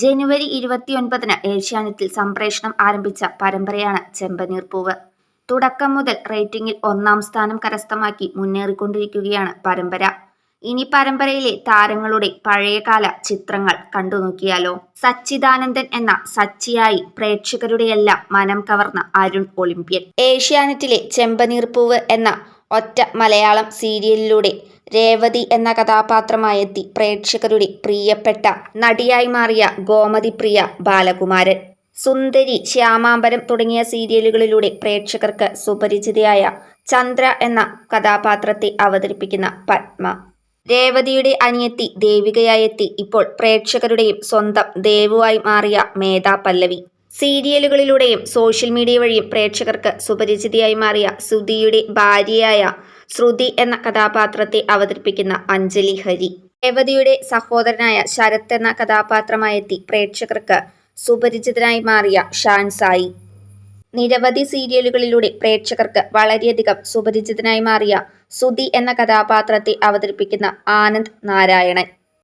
ജനുവരി ഇരുപത്തിയൊൻപതിന് ഏഷ്യാനെറ്റിൽ സംപ്രേഷണം ആരംഭിച്ച പരമ്പരയാണ് ചെമ്പനീർ പൂവ്. തുടക്കം മുതൽ റേറ്റിംഗിൽ ഒന്നാം സ്ഥാനം കരസ്ഥമാക്കി മുന്നേറിക്കൊണ്ടിരിക്കുകയാണ് പരമ്പര. ഇനി പരമ്പരയിലെ താരങ്ങളുടെ പഴയകാല ചിത്രങ്ങൾ കണ്ടുനോക്കിയാലോ സച്ചിദാനന്ദൻ എന്ന സച്ചിയായി പ്രേക്ഷകരുടെയെല്ലാം മനം കവർന്ന അരുൺ ഒളിമ്പ്യൻ. ഏഷ്യാനെറ്റിലെ ചെമ്പനീർപ്പൂവ് എന്ന ഒറ്റ മലയാളം സീരിയലിലൂടെ രേവതി എന്ന കഥാപാത്രമായെത്തി പ്രേക്ഷകരുടെ പ്രിയപ്പെട്ട നടിയായി മാറിയ ഗോമതി പ്രിയ ബാലകുമാരൻ. സുന്ദരി ശ്യാമാംബരം തുടങ്ങിയ സീരിയലുകളിലൂടെ പ്രേക്ഷകർക്ക് സുപരിചിതയായ ചന്ദ്ര എന്ന കഥാപാത്രത്തെ അവതരിപ്പിക്കുന്ന പത്മ. രേവതിയുടെ അനിയത്തി ദേവികയായെത്തി ഇപ്പോൾ പ്രേക്ഷകരുടെയും സ്വന്തം ദേവുവായി മാറിയ മേധാ പല്ലവി സീരിയലുകളിലൂടെയും സോഷ്യൽ മീഡിയ വഴിയും പ്രേക്ഷകർക്ക് സുപരിചിതയായി മാറിയ സുധിയുടെ ഭാര്യയായ ശ്രുതി എന്ന കഥാപാത്രത്തെ അവതരിപ്പിക്കുന്ന അഞ്ജലി ഹരി. രേവതിയുടെ സഹോദരനായ ശരത് എന്ന കഥാപാത്രമായെത്തി പ്രേക്ഷകർക്ക് സുപരിചിതനായി മാറിയ ഷാൻ സായി. നിരവധി സീരിയലുകളിലൂടെ പ്രേക്ഷകർക്ക് വളരെയധികം സുപരിചിതനായി മാറിയ സുധി എന്ന കഥാപാത്രത്തെ അവതരിപ്പിക്കുന്ന ആനന്ദ് നാരായണൻ.